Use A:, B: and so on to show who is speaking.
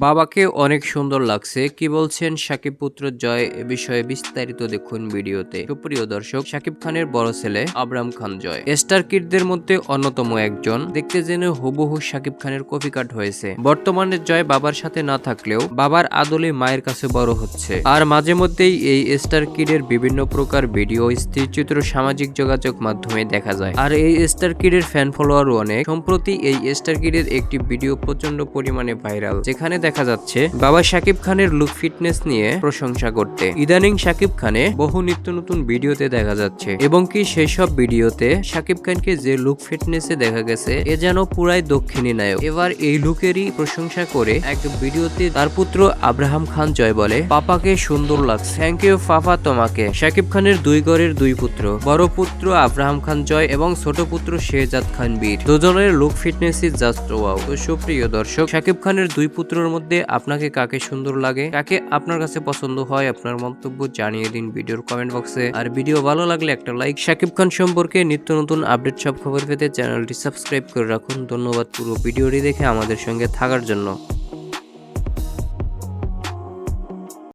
A: বাবাকে অনেক সুন্দর লাগছে। কি বলছেন সাকিব পুত্র জয় এ বিষয়ে বিস্তারিত দেখুন ভিডিওতে। সুপ্রিয় দর্শক, সাকিব খানের বড় ছেলে আবরাম খান জয়। স্টার কিডদের মধ্যে অন্যতম একজন। দেখতে জেনে হুবহু সাকিব খানের কপি কাট হয়েছে। বর্তমানে জয় বাবার সাথে না থাকলেও বাবার আদলে মায়ের কাছে বড় হচ্ছে। আর মাঝে মধ্যেই এই স্টার কিডের বিভিন্ন প্রকার ভিডিও স্থিরচিত্র সামাজিক যোগাযোগ মাধ্যমে দেখা যায়। আর এই স্টার কিডের ফ্যান ফলোয়ারও অনেক। সম্প্রতি এই স্টার কিডের একটি ভিডিও প্রচণ্ড পরিমাণে ভাইরাল যেখানে দেখা যাচ্ছে, বাবা শাকিব খানের লুক ফিটনেস নিয়ে প্রশংসা করতে। ইদানিং শাকিব খানে বহু নিত্য নতুন ভিডিওতে দেখা যাচ্ছে, এবং কি সেই সব ভিডিওতে শাকিব খানকে যে লুক ফিটনেসে দেখা গেছে, এ যেন পুরাই দক্ষিণী নায়ক। এবার এই লুকেরই প্রশংসা করে এক ভিডিওতে তার পুত্র আব্রাহাম খান জয় বলে, পাপাকে সুন্দর লাগছে। থ্যাংক ইউ পাপা তোমাকে। শাকিব খানের দুই ঘরের দুই পুত্র, বড় পুত্র আব্রাহাম খান জয় এবং ছোট পুত্র শেহজাদ খান বীর। দুজনের look fitness is just wow তো সুপ্রিয় দর্শক, শাকিব খানের দুই পুত্রের মধ্যে আপনাকে কাকে সুন্দর লাগে, কাকে আপনার কাছে পছন্দ হয় আপনার মন্তব্য জানিয়ে দিন ভিডিওর কমেন্ট বক্সে আর ভিডিও ভালো লাগলে একটা লাইক শাকিব খান সম্পর্কে নিত্য নতুন আপডেট সব খবর পেতে চ্যানেলটি সাবস্ক্রাইব করে রাখুন। ধন্যবাদ পুরো ভিডিওটি দেখে আমাদের সঙ্গে থাকার জন্য।